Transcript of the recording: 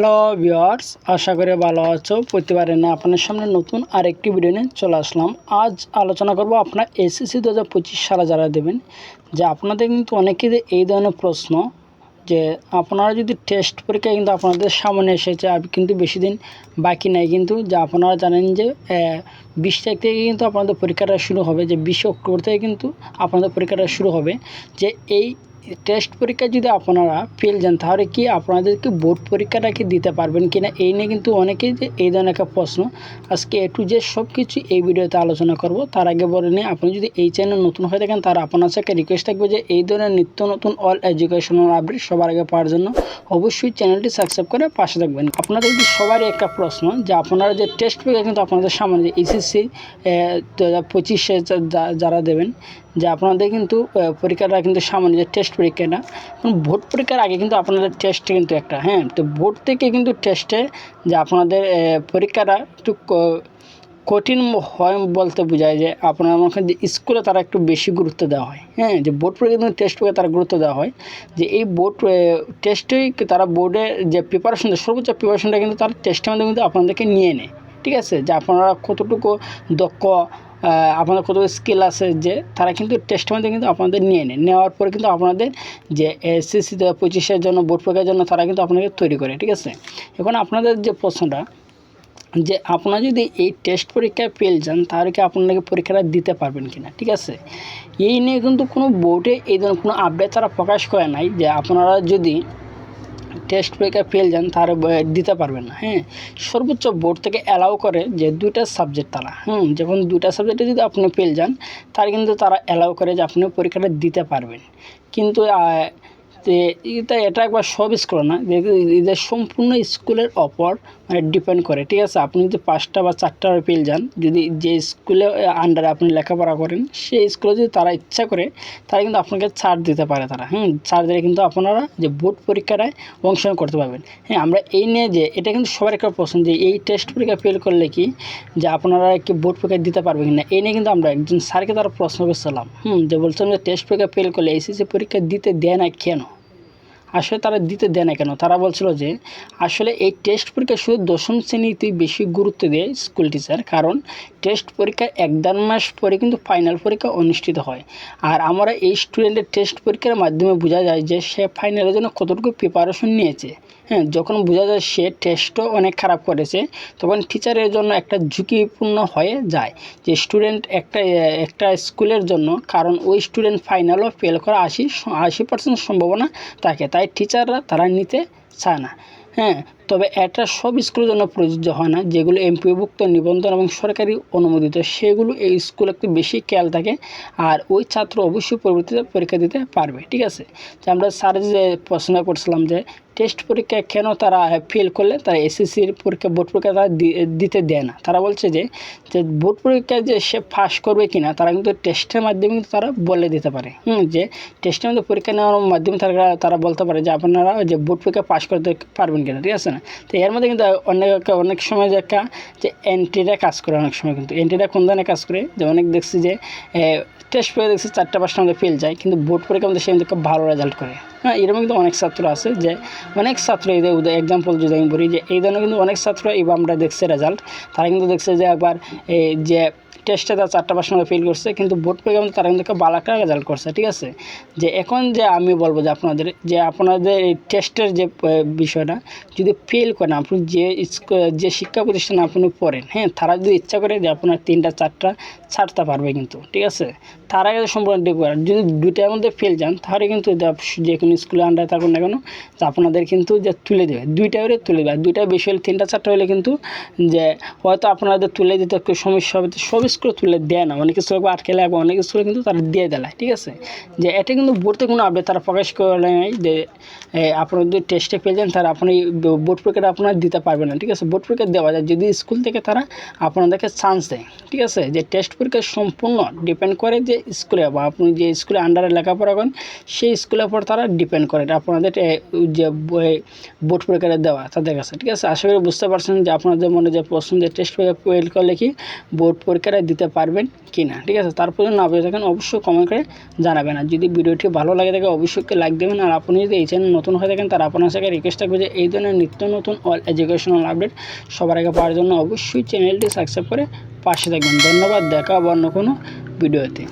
Hello viewers আশা করি ভালো আছো। প্রতিবারে না আপনার সামনে নতুন আরেকটি ভিডিও নিয়ে চলে আসলাম। আজ আলোচনা করব আপনার এসএসসি দু হাজার পঁচিশ সালে যারা দেবেন, যে আপনাদের কিন্তু অনেকেই এই ধরনের প্রশ্ন, যে আপনারা যদি টেস্ট পরীক্ষা কিন্তু আপনাদের সামনে এসেছে, আর কিন্তু বেশি দিন বাকি নাই কিন্তু, যে আপনারা জানেন যে বিশ তারিখ থেকে কিন্তু আপনাদের পরীক্ষাটা শুরু হবে, যে বিশে অক্টোবর থেকে কিন্তু আপনাদের পরীক্ষাটা শুরু হবে, যে এই টেস্ট পরীক্ষা যদি আপনারা ফেল যান, তাহলে কি আপনাদেরকে বোর্ড পরীক্ষাটা কি দিতে পারবেন কি না এই নিয়ে কিন্তু অনেকেই যে এই ধরনের একটা প্রশ্ন। আজকে এ টু যে সব কিছু এই ভিডিওতে আলোচনা করব। তার আগে বলে নিয়ে আপনি যদি এই চ্যানেল নতুন হয়ে থাকেন তার আপনার সাথে রিকোয়েস্ট থাকবে যে এই ধরনের নিত্য নতুন অল এডুকেশনাল আপডেট সবার আগে পাওয়ার জন্য অবশ্যই চ্যানেলটি সাবস্ক্রাইব করে পাশে থাকবেন। আপনাদের যদি সবারই একটা প্রশ্ন যে আপনারা যে টেস্ট পরীক্ষা কিন্তু আপনাদের সামনে যে এসএসসি দু হাজার পঁচিশে যারা দেবেন যে আপনাদের কিন্তু পরীক্ষাটা কিন্তু সামনে যে টেস্ট পরীক্ষা পরীক্ষাটা ভোট পরীক্ষার আগে কিন্তু আপনাদের টেস্ট কিন্তু একটা হ্যাঁ? তো ভোট থেকে কিন্তু টেস্টে যে আপনাদের পরীক্ষাটা একটু কঠিন হয় বলতে বোঝায় যে আপনার মনে যে স্কুলে তারা একটু বেশি গুরুত্ব দেওয়া হয় হ্যাঁ? যে বোর্ড পরীক্ষা কিন্তু টেস্ট পরীক্ষা তারা গুরুত্ব দেওয়া হয়, যে এই বোর্ড টেস্টেই তারা বোর্ডে যে প্রিপারেশন সর্বোচ্চ প্রিপারেশনটা কিন্তু তারা টেস্টের মধ্যে কিন্তু আপনাদেরকে নিয়ে নেয়, ঠিক আছে? যে আপনারা কতটুকু দক্ষ আপনাদের কত স্কিল আছে যে তারা কিন্তু টেস্টের মধ্যে কিন্তু আপনাদের নিয়ে নেয়। নেওয়ার পরে কিন্তু আপনাদের যে এসএসসি পঁচিশের জন্য বোর্ড পরীক্ষার জন্য তারা কিন্তু আপনাকে তৈরি করে, ঠিক আছে? এখন আপনাদের যে প্রশ্নটা, যে আপনারা যদি এই টেস্ট পরীক্ষায় ফেল যান, তাহলে কি আপনাকে পরীক্ষাটা দিতে পারবেন কি না ঠিক আছে? এই নিয়ে কিন্তু কোনো বোর্ডে এই ধরনের কোনো আপডেট তারা প্রকাশ করে নাই যে আপনারা যদি টেস্ট পরীক্ষা ফেল যান, তার দিতে পারবেন না হ্যাঁ? সর্বোচ্চ বোর্ড থেকে অ্যালাউ করে যে দুইটা সাবজেক্ট তারা, হুম? যখন দুইটা সাবজেক্টে যদি আপনি ফেল যান, তার কিন্তু তারা অ্যালাউ করে যে আপনি পরীক্ষাটা দিতে পারবেন। কিন্তু এটা এটা একবার সব স্কুল না এদের সম্পূর্ণ স্কুলের ওপর মানে ডিপেন্ড করে, ঠিক আছে? আপনি যদি পাঁচটা বা চারটা পেল যান, যদি যে স্কুলে আন্ডারে আপনি লেখাপড়া করেন, সেই স্কুলে যদি তারা ইচ্ছা করে, তারা কিন্তু আপনাকে ছাড় দিতে পারে তারা, হুম? ছাড় দিলে কিন্তু আপনারা যে বোর্ড পরীক্ষাটায় অংশগ্রহণ করতে পারবেন। হ্যাঁ আমরা এই নিয়ে যে, এটা কিন্তু সবার একটা প্রশ্ন যে, এই টেস্ট পরীক্ষা ফেল করলে কি, যে আপনারা কি বোর্ড পরীক্ষা দিতে পারবেন না এই নিয়ে কিন্তু আমরা একজন স্যারকে তারা প্রশ্ন করছিলাম, হুম? যে বলছিলাম যে টেস্ট পরীক্ষা ফেল করলে এসএসসি পরীক্ষা দিতে দেয় না কেন? আসলে তারা দিতে দেয় না কেন? তারা বলছিল যে, আসলে এই টেস্ট পরীক্ষা শুধু দশম শ্রেণীতেই বেশি গুরুত্ব দেয় স্কুল টিচার কারণ টেস্ট পরীক্ষা এক দেড় মাস পরে কিন্তু ফাইনাল পরীক্ষা অনুষ্ঠিত হয়। আর আমরা এই স্টুডেন্টের টেস্ট পরীক্ষার মাধ্যমে বোঝা যায় যে, সে ফাইনালের জন্য কতটুকু প্রিপারেশন নিয়েছে। হ্যাঁ যখন বোঝা যায় সে টেস্টও অনেক খারাপ করেছে, তখন টিচারের জন্য একটা ঝুঁকিপূর্ণ হয়ে যায় যে স্টুডেন্ট একটা একটা স্কুলের জন্য, কারণ ওই স্টুডেন্ট ফাইনালও ফেল করা আশি আশি পার্সেন্ট সম্ভাবনা থাকে। তাই টিচাররা তারা নিতে চায় না। হ্যাঁ তবে এটা সব স্কুলের জন্য প্রযোজ্য হয় না। যেগুলো এমপিভুক্ত নিবন্ধন এবং সরকারি অনুমোদিত, সেগুলো এই স্কুল একটু বেশি খেয়াল থাকে আর ওই ছাত্র অবশ্যই পরবর্তীতে পরীক্ষা দিতে পারবে, ঠিক আছে? যে আমরা স্যার যে প্রশ্ন করছিলাম যে টেস্ট পরীক্ষা কেন তারা ফেল করলে? তারা এসএসসির পরীক্ষা, বোর্ড পরীক্ষা তারা দিতে দেয় না। তারা বলছে যে যে বোর্ড পরীক্ষায় যে সে পাস করবে কি না তারা কিন্তু টেস্টের মাধ্যমে কিন্তু তারা বলে দিতে পারে। হুম, যে টেস্টের মধ্যে পরীক্ষা নেওয়ার মাধ্যমে তারা তারা বলতে পারে যে, আপনারা যে বোর্ড পরীক্ষা পাস করতে পারবেন কিনা? ঠিক আছে না? তো এর মধ্যে কিন্তু অনেক অনেক সময় যে একটা, যে এন্ট্রিটা কাজ করে অনেক সময় কিন্তু। এন্ট্রিটা কোন ধরনের কাজ করে? যে অনেক দেখছি যে টেস্ট পরীক্ষা দেখছি চারটা, পাঁচটা মধ্যে ফেল যায়, কিন্তু বোর্ড পরীক্ষা মধ্যে সে কিন্তু খুব ভালো রেজাল্ট করে। হ্যাঁ এরকম কিন্তু অনেক ছাত্র আছে যে, অনেক ছাত্র এই এক্সাম্পল যদি আমি বলি যে, এই ধরনের কিন্তু অনেক ছাত্র এবার আমরা দেখছে রেজাল্ট তারা কিন্তু দেখছে যে একবার যে টেস্টে তারা চারটা পাঁচটা মধ্যে ফেল করছে, কিন্তু বোর্ড পরীক্ষা তারা কিন্তু ভালো একটা রেজাল্ট করছে, ঠিক আছে? যে এখন যে আমি বলব যে আপনাদের যে আপনাদের এই টেস্টের যে বিষয়টা, যদি ফেল করেন, আপনি যে যে শিক্ষা প্রতিষ্ঠানে আপনি পড়েন হ্যাঁ তারা যদি ইচ্ছা করে যে আপনার তিনটা, চারটা ছাড়তে পারবে কিন্তু, ঠিক আছে? তার আগে সম্পূর্ণ দেখবে যদি দুটার মধ্যে ফেল যান, তাহলে কিন্তু যে কোনো স্কুলে আন্ডারে থাকুন না কেন আপনাদের কিন্তু যে তুলে দেবে, দুইটা হলে তুলে দেবে। দুইটা বেশি হলে, তিনটা, চারটা হলে কিন্তু যে হয়তো আপনাদের তুলে দিতে একটু সমস্যা হবে সব স্কুলে তুলে দেয় না। অনেক স্কুলে আটকে লাগবে, অনেক স্কুলে কিন্তু তারা দিয়ে দেয় ঠিক আছে? যে এটা কিন্তু বোর্ডে কোনো আপডেট তারা প্রকাশ করে নাই যে আপনারা যদি টেস্টে পেয়ে যান, তারা আপনি বোর্ড পরীক্ষাটা আপনারা দিতে পারবেন না, ঠিক আছে? বোর্ড পরীক্ষা দেওয়া যায়। যদি স্কুল থেকে তারা আপনাদেরকে চান্স দেয়, ঠিক আছে? যে টেস্ট পরীক্ষা সম্পূর্ণ ডিপেন্ড করে যে স্কুলে বা আপনি যে স্কুলে আন্ডারে লেখাপড়া করেন, সেই স্কুলের উপর তারা ডিপেন্ড করে। আপনাদের যে বোর্ড পরীক্ষাটা দেওয়া তাদের কাছে, ঠিক আছে? আশা করি বুঝতে পারছেন যে আপনাদের মনে যে প্রশ্ন যে টেস্ট পরীক্ষা করলে কি বোর্ড পরীক্ষাটা পরীক্ষাটা দিতে পারবেন কি না ঠিক আছে? তারপর না বুঝে থাকেন, অবশ্যই কমেন্ট করে জানাবেন। আর যদি ভিডিওটি ভালো লাগে থাকে, অবশ্যই লাইক দেবেন। আর আপনি যদি এই চ্যানেল নতুন হয়ে থাকেন, তার আপনার সাথে রিকোয়েস্ট থাকবে যে এই ধরনের নিত্য নতুন অল এডুকেশনাল আপডেট সবার আগে পাওয়ার জন্য অবশ্যই চ্যানেলটি সাবস্ক্রাইব করে পাশে থাকবেন। ধন্যবাদ, দেখা হবে অন্য কোনো ভিডিওতে।